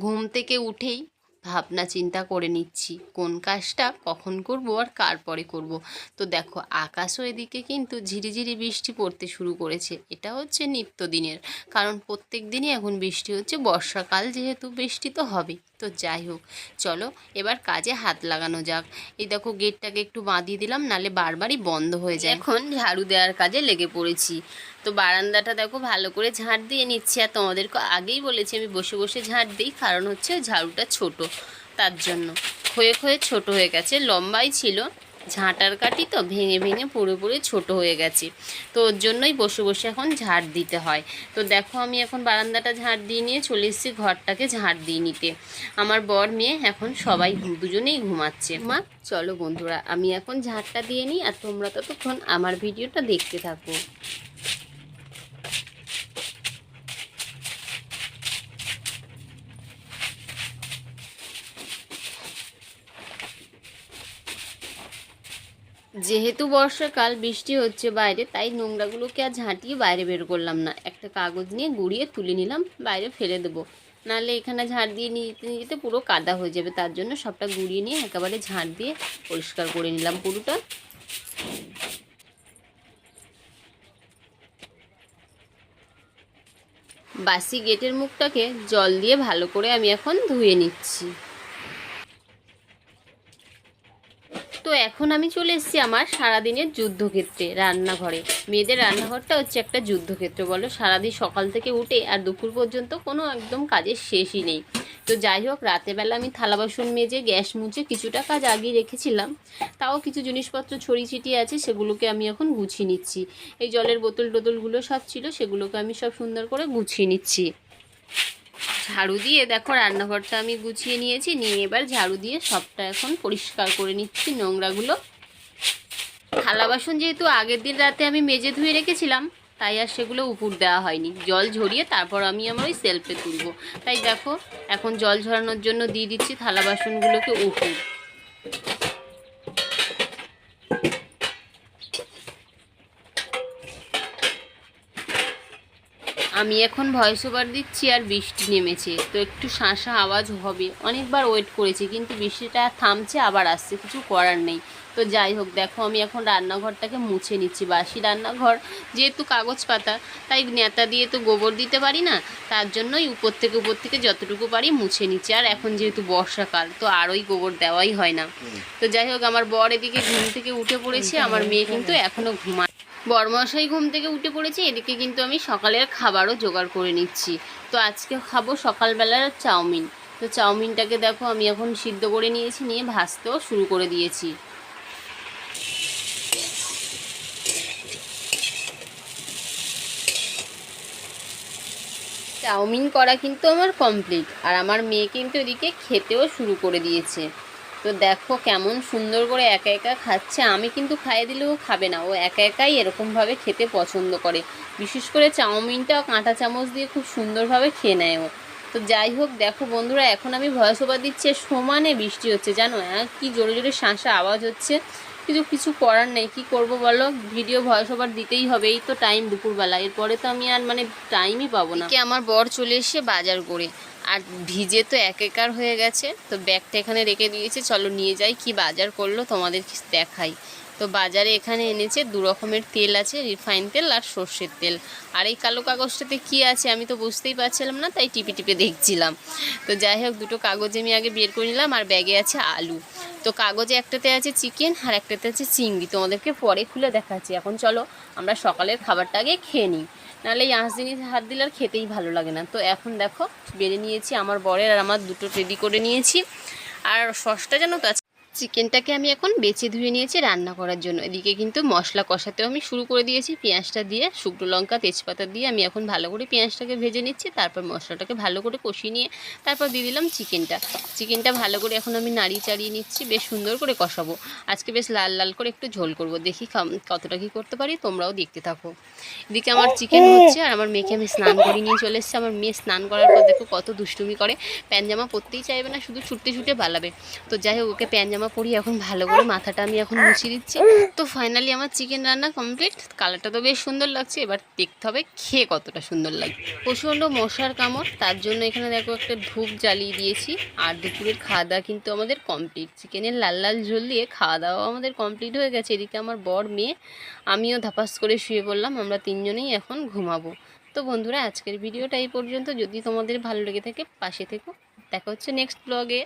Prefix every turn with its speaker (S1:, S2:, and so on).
S1: ঘুম থেকে উঠেই ভাবনা চিন্তা করে নিচ্ছি, কোন কাজটা কখন করব আর কার পরে করব। তো দেখো, আকাশও এদিকে কিন্তু ঝিরিঝিরি বৃষ্টি পড়তে শুরু করেছে। এটা হচ্ছে নিত্যদিনের, কারণ প্রত্যেক দিনই এখন বৃষ্টি হচ্ছে, বর্ষাকাল যেহেতু বৃষ্টি তো হবেই। তো যাই হোক, চলো এবার কাজে হাত লাগানো যাক। এই দেখো, গেটটাকে একটু বাঁধিয়ে দিলাম, নালে বারবারই বন্ধ হয়ে যায়। এখন ঝাড়ু দেওয়ার কাজে লেগে পড়েছি। তো বারান্দাটা দেখো ভালো করে ঝাঁট দিয়ে নিচ্ছি। আর তোমাদেরকে আগেই বলেছি আমি বসে বসে ঝাঁট দিই, কারণ হচ্ছে ঝাড়ুটা ছোট তার জন্য। ক্ষয়ে ক্ষয়ে ছোট হয়ে গেছে, লম্বাই ছিল। ঝাঁটার কাটি তো ভেঙে ভেঙে পুরোপুরি ছোট হয়ে গেছে। তো ওর জন্যই বসে বসে এখন ঝাড় দিতে হয়। তো দেখো আমি এখন বারান্দাটা ঝাড় দিয়ে নিয়ে চলে এসেছি ঘরটাকে ঝাড় দিয়ে নিতে। আমার বর মেয়ে এখন সবাই দুজনেই ঘুমাচ্ছে। মা, চলো বন্ধুরা, আমি এখন ঝাড়টা দিয়ে নিই আর তোমরা ততক্ষণ আমার ভিডিওটা দেখতে থাকো। যেহেতু বর্ষাকাল, বৃষ্টি হচ্ছে বাইরে, তাই নোংরাগুলোকে আর ঝাঁটিয়ে বাইরে বের করলাম না। একটা কাগজ নিয়ে গুড়িয়ে তুলে নিলাম, বাইরে ফেলে দেবো। নাহলে এখানে ঝাড় দিয়ে নিতে নিতে পুরো কাদা হয়ে যাবে। তার জন্য সবটা গুড়িয়ে নিয়ে একেবারে ঝাড় দিয়ে পরিষ্কার করে নিলাম পুরোটা। বাসি গেটের মুখটাকে জল দিয়ে ভালো করে আমি এখন ধুয়ে নিচ্ছি। তো এখন আমি চলে এসেছি আমার সারাদিনের যুদ্ধক্ষেত্রে, রান্নাঘরে। মেয়েদের রান্নাঘরটা হচ্ছে একটা যুদ্ধক্ষেত্র, বলো। সারাদিন সকাল থেকে উঠে আর দুপুর পর্যন্ত কোনো একদম কাজের শেষই নেই। তো যাই হোক রাতেরবেলা আমি থালা বাসন মেজে, গ্যাস মুছে কিছুটা কাজ আগিয়ে রেখেছিলাম। তাও কিছু জিনিসপত্র ছড়িয়ে ছিটিয়ে আছে, সেগুলোকে আমি এখন গুছিয়ে নিচ্ছি। এই জলের বোতল টোতলগুলো সব ছিল, সেগুলোকে আমি সব সুন্দর করে গুছিয়ে নিচ্ছি। ঝাড়ু দিয়ে দেখো রান্নাঘরটা আমি গুছিয়ে নিয়েছি। নিয়ে এবার ঝাড়ু দিয়ে সবটা এখন পরিষ্কার করে নিচ্ছি নোংরাগুলো। থালা বাসন যেহেতু আগের দিন রাতে আমি মেজে ধুয়ে রেখেছিলাম, তাই আর সেগুলো উপর দেওয়া হয়নি। জল ঝরিয়ে তারপর আমি আমার ওই সেলফে তুলবো। তাই দেখো, এখন জল ঝরানোর জন্য দিয়ে দিচ্ছি থালা বাসনগুলোকে উপর। আমি এখন ভয়েস ওভার দিচ্ছি আর বৃষ্টি নেমেছে। তো একটু শাঁসা আওয়াজ হবে। অনেকবার ওয়েট করেছি কিন্তু বৃষ্টিটা থামছে আবার আসছে। কিছু করার নেই। তো যাই হোক দেখো আমি এখন রান্নাঘরটাকে মুছে নিচ্ছি। বাসি রান্নাঘর যেহেতু কাগজ পাতা তাই নেতা দিয়ে তো গোবর দিতে পারি না। তার জন্যই উপর থেকে উপর থেকে যতটুকু পারি মুছে নিচ্ছি। আর এখন যেহেতু বর্ষাকাল তো আরোই গোবর দেওয়াই হয় না। তো যাই হোক আমার বর এদিকে ঘুম থেকে উঠে পড়েছে। আমার মেয়ে কিন্তু এখনও ঘুমায় বরমশাই ঘুম থেকে উঠে পড়েছি, এদিকে কিন্তু আমি সকালের খাবারও জোগাড় করে নিচ্ছি। তো আজকে খাব সকালবেলার চাউমিন। তো চাউমিনটাকে দেখো আমি এখন সিদ্ধ করে নিয়েছি, নিয়ে ভাজতেও শুরু করে দিয়েছি। চাউমিন করা কিন্তু আমার কমপ্লিট, আর আমার মেয়ে কিন্তু এদিকে খেতেও শুরু করে দিয়েছে। তো দেখো কেমন সুন্দর করে একা একা খাচ্ছে। আমি কিন্তু খাইয়ে দিলেও খাবে না। ও একা একাই এরকমভাবে খেতে পছন্দ করে। বিশেষ করে চাউমিনটা কাঁটা চামচ দিয়ে খুব সুন্দরভাবে খেয়ে নেয় ও। তো যাই হোক, দেখো বন্ধুরা, এখন আমি ভয়েস ওভার দিচ্ছি সমানে বৃষ্টি হচ্ছে, জানো? কি জোরে জোরে শাঁসা আওয়াজ হচ্ছে। কিছু কিছু করার নেই, কি করব বলো? ভিডিও ভয়েস ওভার দিতেই হবে, এই তো টাইম দুপুরবেলা। এরপরে তো আমি আর মানে টাইমই পাবো না। কি আমার বর চলে এসে বাজার করে। আর ভিজে তো এক একার হয়ে গেছে, তো ব্যাগটা এখানে রেখে দিয়েছে। চলো নিয়ে যাই, কি বাজার করল তোমাদের দেখাই। তো বাজারে এখানে এনেছে দু রকমের তেল আছে, রিফাইন তেল আর সর্ষের তেল। আর এই কালো কাগজটাতে কি আছে আমি তো বুঝতেই পারছিলাম না, তাই টিপে টিপে দেখছিলাম। তো যাই হোক, দুটো কাগজ আমি আগে বের করে নিলাম, আর ব্যাগে আছে আলু। তো কাগজে একটাতে আছে চিকেন, আর একটাতে আছে চিংড়ি। তোমাদেরকে পরে খুলে দেখাচ্ছি। এখন চলো, আমরা সকালের খাবারটা আগে খেয়ে নিই। নাহলে এই আঁশ জিনিস হাত দিলে আর খেতেই ভালো লাগে না। তো এখন দেখো, বেড়ে নিয়েছি আমার বরের আর আমার দুটো রেডি করে নিয়েছি। আর সসটা যেন তো চিকেনটাকে আমি এখন বেছে ধুয়ে নিয়েছি রান্না করার জন্য। এদিকে কিন্তু মশলা কষাতেও আমি শুরু করে দিয়েছি। পেঁয়াজটা দিয়ে, শুকনো লঙ্কা, তেজপাতা দিয়ে আমি এখন ভালো করে পেঁয়াজটাকে ভেজে নিচ্ছি। তারপর মশলাটাকে ভালো করে কষিয়ে নিয়ে তারপর দিয়ে দিলাম চিকেনটা। চিকেনটা ভালো করে এখন আমি নাড়িয়ে চাড়িয়ে নিচ্ছি। বেশ সুন্দর করে কষাবো। আজকে বেশ লাল লাল করে একটু ঝোল করব। দেখি কতটা কী করতে পারি, তোমরাও দেখতে থাকো। এদিকে আমার চিকেন হচ্ছে আর আমার মেয়েকে আমি স্নান করে নিয়ে চলে এসেছি। আমার মেয়ে স্নান করার পর দেখো কত দুষ্টুমি করে। প্যান জামা পরতেই চাইবে না, শুধু ছুটতে ছুটে পালাবে। তো যাই হোক, ওকে প্যানজামা জামা পরি এখন ভালো করে মাথাটা আমি এখন মুছিয়ে দিচ্ছি। তো ফাইনালি আমার চিকেন রান্না কমপ্লিট কালারটা তো বেশ সুন্দর লাগছে, এবার দেখতে হবে খেয়ে কতটা সুন্দর লাগে প্রচণ্ড মশার কামড়, তার জন্য এখানে দেখো একটা ধূপ জ্বালিয়ে দিয়েছি। আর দুপুরের খাওয়া দাওয়া কিন্তু আমাদের কমপ্লিট চিকেনের লাল লাল ঝোল দিয়ে খাওয়া দাওয়া আমাদের কমপ্লিট হয়ে গেছে। এদিকে আমার বর মেয়ে, আমিও ধাপাস করে শুয়ে পড়লাম, আমরা তিনজনেই এখন ঘুমাবো। তো বন্ধুরা, আজকের ভিডিওটা এই পর্যন্ত। যদি তোমাদের ভালো লেগে থাকে, পাশে থেকো। দেখা হচ্ছে নেক্সট ব্লগে